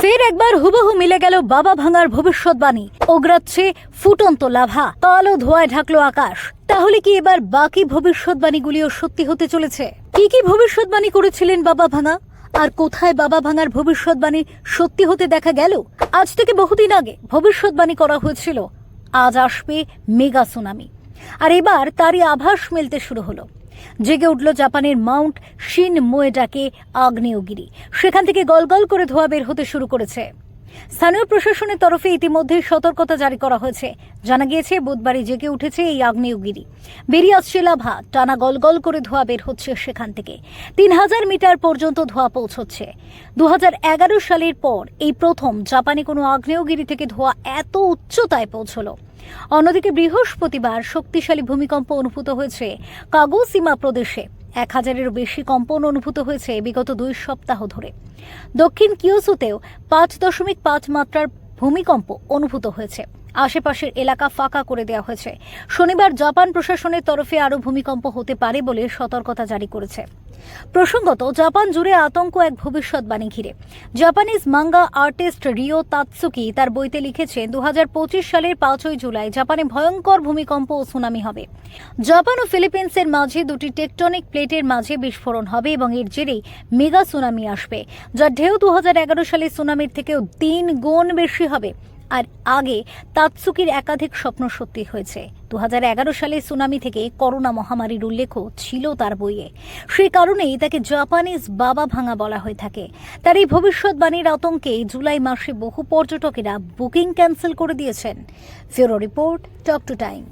ফের একবার হুবহু মিলে গেল বাবা ভাঙার ভবিষ্যৎবাণী ওগ্রাচ্ছে ফুটন্ত লাভা। কালো ধোঁয়ায় ঢাকলো আকাশ। তাহলে কি এবার বাকি ভবিষ্যৎবাণীগুলিও সত্যি হতে চলেছে? কি কি ভবিষ্যৎবাণী করেছিলেন বাবা ভাঙা? আর কোথায় বাবা ভাঙার ভবিষ্যৎবাণী সত্যি হতে দেখা গেল? আজ থেকে বহুদিন আগে ভবিষ্যৎবাণী করা হয়েছিল। আজ আসবে মেগা সুনামি। আর এবার তারই আভাস মিলতে শুরু হলো। জেগে উঠল জাপানের মাউন্ট শিন মোয়েডাকে আগ্নেয়গিরি। সেখান থেকে গলগল করে ধোয়া বের হতে শুরু করেছে। স্থানীয় প্রশাসনের তরফে ইতিমধ্যেই সতর্কতা জারি করা হয়েছে। জানা গিয়েছে, বুধবারই জেগে উঠেছে এই আগ্নেয়গিরি। বেরিয়ে আসছে লাভা। টানা গলগল করে ধোঁয়া বের হচ্ছে সেখান থেকে। তিন হাজার মিটার পর্যন্ত ধোঁয়া পৌঁছচ্ছে। দু হাজার এগারো সালের পর এই প্রথম জাপানে কোনো আগ্নেয়গিরি থেকে ধোঁয়া এত উচ্চতায় পৌঁছলো। অন্যদিকে বৃহস্পতিবার শক্তিশালী ভূমিকম্প অনুভূত হয়েছে কাগোসীমা প্রদেশে। এক হাজারেরও বেশি কম্পন অনুভূত হয়েছে বিগত দুই সপ্তাহ ধরে। দক্ষিণ কিয়োসুতেও পাঁচ দশমিক পাঁচ মাত্রার ভূমিকম্প অনুভূত হয়েছে। আশেপাশের এলাকা ফাঁকা করে দেওয়া হয়েছে। শনিবার জাপান প্রশাসনের তরফে আরও ভূমিকম্প হতে পারে বলে সতর্কতা জারি করেছে। প্রসঙ্গত, জাপান জুড়ে আতঙ্ক এক ভবিষ্যৎবাণী ঘিরে। Japanese manga artist Ryo Tatsuki তার বইতে লিখেছেন দু হাজার পঁচিশ সালের পাঁচই জুলাই জাপানে ভয়ঙ্কর ভূমিকম্প ও সুনামি হবে। জাপান ও ফিলিপিন্সের মাঝে দুটি টেকটনিক প্লেটের মাঝে বিস্ফোরণ হবে এবং এর জেরেই মেগা সুনামি আসবে যার ঢেউ দু সালে সুনামির থেকেও তিন গুণ বেশি হবে। আর আগে তাৎসুকির একাধিক স্বপ্ন সত্যি হয়েছে। দু হাজার এগারো সালে সুনামি থেকে করোনা মহামারীর উল্লেখও ছিল তার বইয়ে। সেই কারণেই তাকে জাপানিজ বাবা ভাঙা বলা হয়ে থাকে। তার এই ভবিষ্যৎবাণীর আতঙ্কে জুলাই মাসে বহু পর্যটকেরা বুকিং ক্যান্সেল করে দিয়েছেন। ফেরো রিপোর্ট, টক টু টাইম।